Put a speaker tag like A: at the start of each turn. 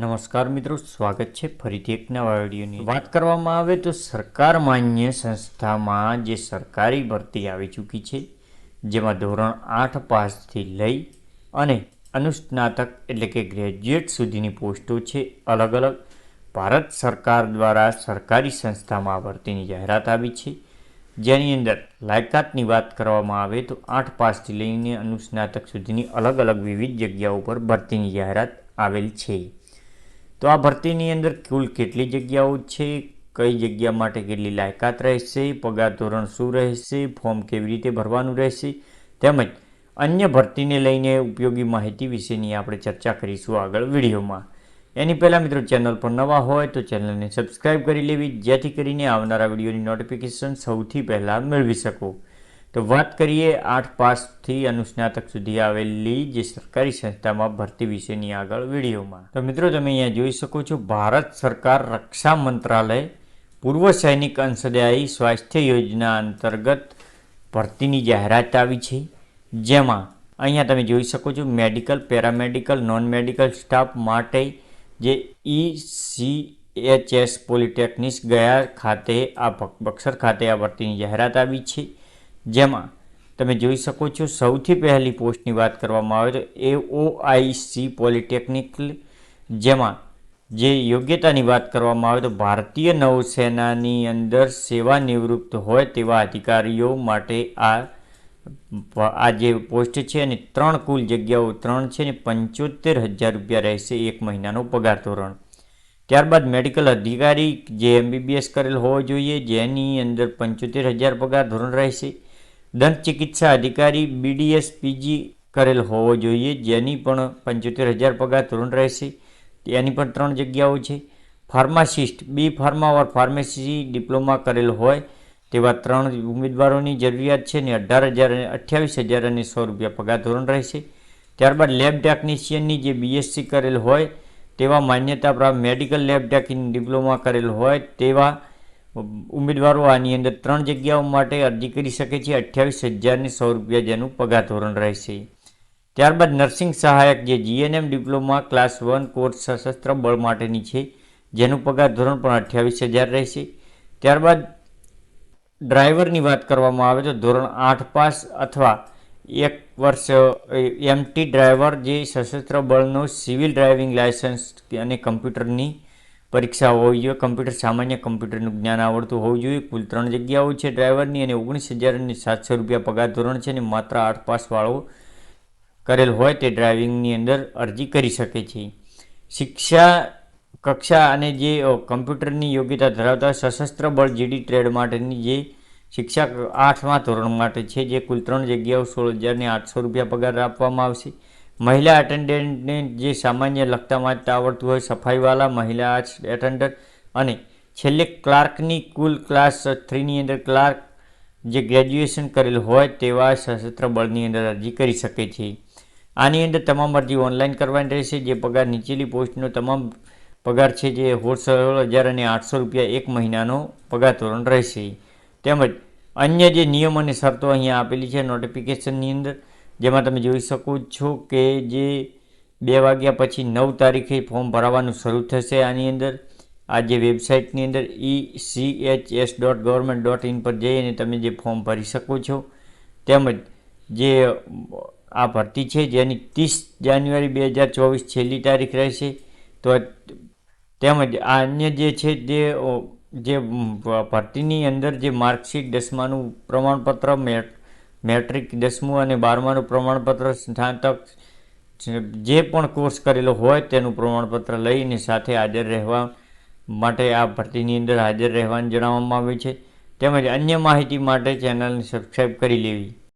A: નમસ્કાર મિત્રો, સ્વાગત છે ફરીથી એક નવા વિડીયોની. વાત કરવામાં આવે તો સરકાર માન્ય સંસ્થામાં જે સરકારી ભરતી આવી ચૂકી છે, જેમાં ધોરણ આઠ પાસથી લઈ અને અનુસ્નાતક એટલે કે ગ્રેજ્યુએટ સુધીની પોસ્ટો છે અલગ અલગ ભારત સરકાર દ્વારા સરકારી સંસ્થામાં ભરતીની જાહેરાત આવી છે. જેની અંદર લાયકાતની વાત કરવામાં આવે તો આઠ પાસથી લઈને અનુસ્નાતક સુધીની અલગ અલગ વિવિધ જગ્યાઓ પર ભરતીની જાહેરાત આવેલ છે. તો આ ભરતીની અંદર કુલ કેટલી જગ્યાઓ છે? કઈ જગ્યા માટે કેટલી લાયકાત રહેશે? પગાર ધોરણ શું રહેશે? ફોર્મ કેવી રીતે ભરવાનું રહેશે? તેમજ અન્ય ભરતીને લઈને ઉપયોગી માહિતી વિશેની આપણે ચર્ચા કરીશું આગળ વિડીયોમાં. એની પહેલાં મિત્રો ચેનલ પર નવા હોય તો ચેનલને સબસ્ક્રાઈબ કરી લેવી, જેથી કરીને આવનારા વિડીયોની નોટિફિકેશન સૌથી પહેલાં મેળવી શકો. તો વાત કરીએ આઠ પાસથી અનુસ્નાતક સુધી આવેલી જે સરકારી સંસ્થામાં ભરતી વિશેની આગળ વિડીયોમાં. તો મિત્રો, તમે અહીંયા જોઈ શકો છો, ભારત સરકાર રક્ષા મંત્રાલય પૂર્વ સૈનિક અંશદાયી સ્વાસ્થ્ય યોજના અંતર્ગત ભરતીની જાહેરાત આવી છે. જેમાં અહીંયા તમે જોઈ શકો છો, medical, paramedical non medical staff માટે જે E C H S polytechnic Gaya ખાતે આ બક્સર ખાતે આ ભરતીની જાહેરાત આવી છે. જેમાં તમે જોઈ શકો છો, સૌથી પહેલી પોસ્ટની વાત કરવામાં આવે તો એ ઓ આઈ સી પોલિટેકનિક જેમાં જે યોગ્યતાની વાત કરવામાં આવે તો ભારતીય નૌસેનાની અંદર સેવા નિવૃત્ત હોય તેવા અધિકારીઓ માટે આ આ જે પોસ્ટ છે અને ત્રણ કુલ જગ્યાઓ, ત્રણ છે ને પંચોતેર હજાર રૂપિયા રહેશે એક મહિનાનો પગાર ધોરણ. ત્યારબાદ મેડિકલ અધિકારી જે એમબીબીએસ કરેલ હોવો જોઈએ, જેની અંદર પંચોતેર હજાર પગાર ધોરણ રહેશે. દંત ચિકિત્સા અધિકારી બીડીએસ પીજી કરેલ હોવો જોઈએ. જેની પણ પંચોતેર હજાર પગાર ધોરણ રહેશે. એની પણ ત્રણ જગ્યાઓ છે. Pharmacist, B pharma or pharmacy diploma કરેલ હોય તેવા ત્રણ ઉમેદવારોની જરૂરિયાત છે ને અઢાર હજાર અને અઠ્યાવીસ હજાર અને સો રૂપિયા પગાર ધોરણ રહેશે. ત્યારબાદ લેબ ટેકનિશિયનની જે બીએસસી કરેલ હોય તેવા માન્યતા પ્રાપ્ત મેડિકલ લેબ ટેકનિક ડિપ્લોમા કરેલ હોય તેવા ઉમેદવારો આની અંદર ત્રણ જગ્યાઓ માટે અરજી કરી શકે છે. અઠ્યાવીસ હજારને સો રૂપિયા જેનું પગાર ધોરણ રહેશે. ત્યારબાદ નર્સિંગ સહાયક જે GNM diploma class one course સશસ્ત્ર બળ માટેની છે, જેનું પગાર ધોરણ પણ અઠ્યાવીસ હજાર રહેશે. ત્યારબાદ ડ્રાઈવરની વાત કરવામાં આવે તો ધોરણ આઠ પાસ અથવા એક વર્ષ એમટી ડ્રાઈવર જે સશસ્ત્ર બળનો સિવિલ ડ્રાઇવિંગ લાયસન્સ અને કમ્પ્યુટરની પરીક્ષા હોવી જોઈએ કમ્પ્યુટર સામાન્ય કમ્પ્યુટરનું જ્ઞાન આવડતું હોવું જોઈએ. કુલ ત્રણ જગ્યાઓ છે ડ્રાઈવરની અને ઓગણીસ હજારની સાતસો રૂપિયા પગાર ધોરણ છે અને માત્ર આઠ પાસવાળો કરેલ હોય તે ડ્રાઇવિંગની અંદર અરજી કરી શકે છે. શિક્ષા, કક્ષા અને જે કમ્પ્યુટરની યોગ્યતા ધરાવતા સશસ્ત્ર બળ જીડી ટ્રેડ માટેની જે શિક્ષા આઠમા ધોરણ માટે છે, જે કુલ ત્રણ જગ્યાઓ સોળ હજારને આઠસો રૂપિયા પગાર આપવામાં આવશે. મહિલા એટેન્ડન્ટને જે સામાન્ય લખતા વાંચતા આવડતું હોય સફાઈવાળા મહિલા એટેન્ડન્ટ અને છેલ્લે ક્લાર્કની કુલ ક્લાસ થ્રીની અંદર ક્લાર્ક જે ગ્રેજ્યુએશન કરેલ હોય તેવા સશસ્ત્ર બળની અંદર અરજી કરી શકે છે. આની અંદર તમામ અરજી ઓનલાઈન કરવાની રહેશે. જે પગાર નીચેલી પોસ્ટનો તમામ પગાર છે જે સોળ હજાર અને આઠસો રૂપિયા એક મહિનાનો પગાર ધોરણ રહેશે. તેમજ અન્ય જે નિયમ અને શરતો અહીંયા આપેલી છે નોટિફિકેશનની અંદર જેમાં તમે જોઈ શકો છો કે જે બે વાગ્યા પછી નવ તારીખે ફોર્મ ભરાવાનું શરૂ થશે આની અંદર. આ જે વેબસાઇટની અંદર E C H S dot government dot in પર જઈને તમે જે ફોર્મ ભરી શકો છો. તેમજ જે આ ભરતી છે, જેની ત્રીસ જાન્યુઆરી બે હજાર ચોવીસ છેલ્લી તારીખ રહેશે. તો તેમજ આ અન્ય જે છે તે જે ભરતીની અંદર જે માર્કશીટ દસમાનું પ્રમાણપત્ર મેટ મેટ્રિક દસમું અને બારમાનું પ્રમાણપત્ર સ્નાતક જે પણ કોર્સ કરેલો હોય તેનું પ્રમાણપત્ર લઈને સાથે હાજર રહેવા માટે આ ભરતીની અંદર હાજર રહેવાનું જણાવવામાં આવ્યું છે. તેમજ અન્ય માહિતી માટે ચેનલને સબસ્ક્રાઈબ કરી લેવી.